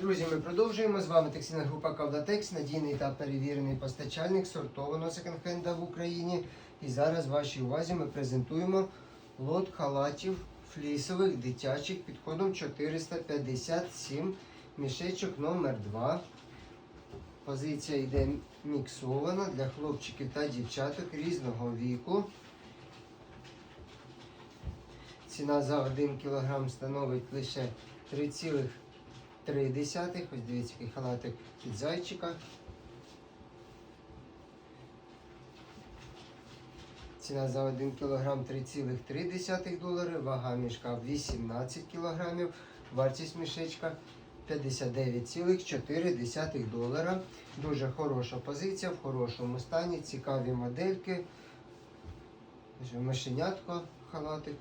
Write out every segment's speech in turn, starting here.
Друзі, ми продовжуємо. З вами текстильна група Кавдатекс, надійний та перевірений постачальник сортованого секонд-хенда в Україні. І зараз вашій увазі ми презентуємо лот халатів флісових дитячих під кодом 457, мішечок номер 2 Позиція йде міксована для хлопчиків та дівчаток різного віку. Ціна за 1 кг становить лише 3,3 десятих. Ось дивіться, який халатик від зайчика. Ціна за 1 кг 3,3 долари, вага мішка 18 кг, вартість мішечка 59,4 долара. Дуже хороша позиція, в хорошому стані, цікаві модельки. Мишенятко халатик.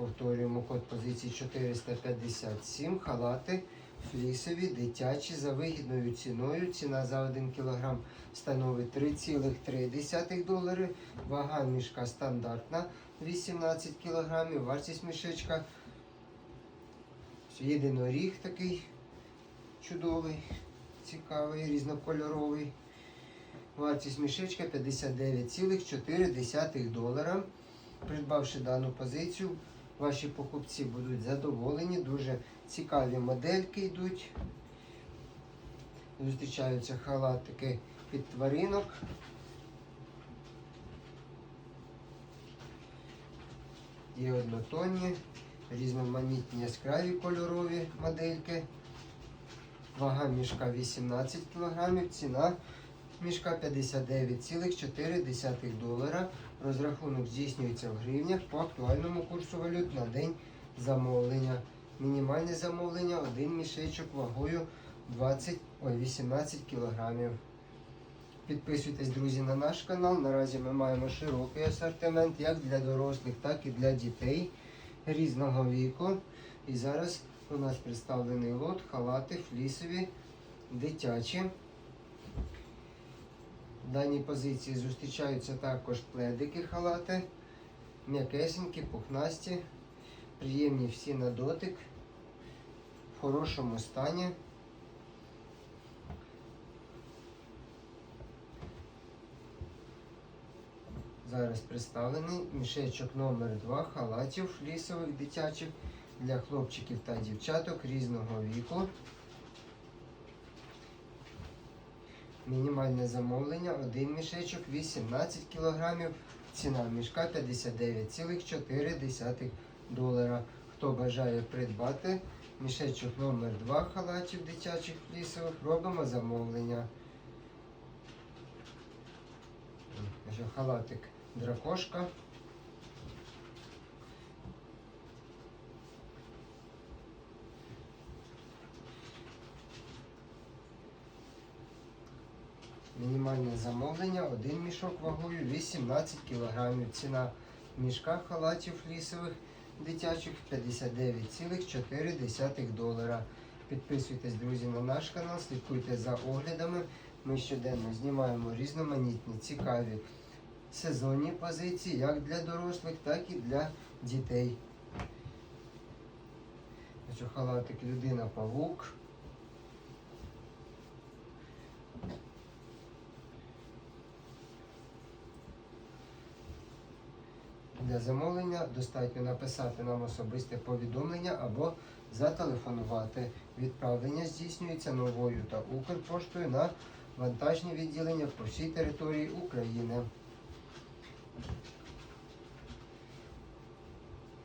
Повторюємо код позиції 457. Халати флісові, дитячі за вигідною ціною. Ціна за 1 кг становить 3,3 долари. Вага мішка стандартна 18 кг. Вартість мішечка. Єдиноріг такий чудовий, цікавий, різнокольоровий. Вартість мішечка 59,4 долара. Придбавши дану позицію, ваші покупці будуть задоволені. Дуже цікаві модельки йдуть. Зустрічаються халатики під тваринок. Є однотонні, різноманітні яскраві кольорові модельки. Вага мішка 18 кг, ціна мішка 59,4 долара. Розрахунок здійснюється в гривнях по актуальному курсу валют на день замовлення. Мінімальне замовлення один мішечок вагою 20, ой, 18 кг. Підписуйтесь, друзі, на наш канал. Наразі ми маємо широкий асортимент як для дорослих, так і для дітей різного віку. І зараз у нас представлений лот, халати, флісові, дитячі. В даній позиції зустрічаються також пледики халати, м'якесенькі, пухнасті, приємні всі на дотик, в хорошому стані. Зараз представлений мішечок номер 2 халатів флісових дитячих для хлопчиків та дівчаток різного віку. Мінімальне замовлення, один мішечок 18 кг, ціна мішка 59,4 долара. Хто бажає придбати мішечок номер 2 халатів дитячих флісових, робимо замовлення. Халатик дракошка. Мінімальне замовлення, один мішок вагою 18 кг. Ціна мішка халатів флісових дитячих 59,4 долара. Підписуйтесь, друзі, на наш канал, слідкуйте за оглядами. Ми щоденно знімаємо різноманітні, цікаві сезонні позиції, як для дорослих, так і для дітей. Ось халатик людина-павук. Для замовлення достатньо написати нам особисте повідомлення або зателефонувати. Відправлення здійснюється новою та Укрпоштою на вантажні відділення по всій території України.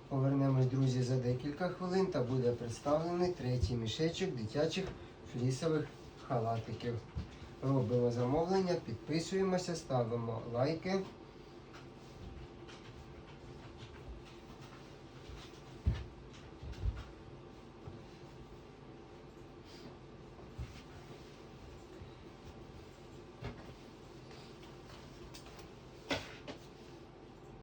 Повернемось, друзі, за декілька хвилин та буде представлений третій мішечок дитячих флісових халатиків. Робимо замовлення, підписуємося, ставимо лайки.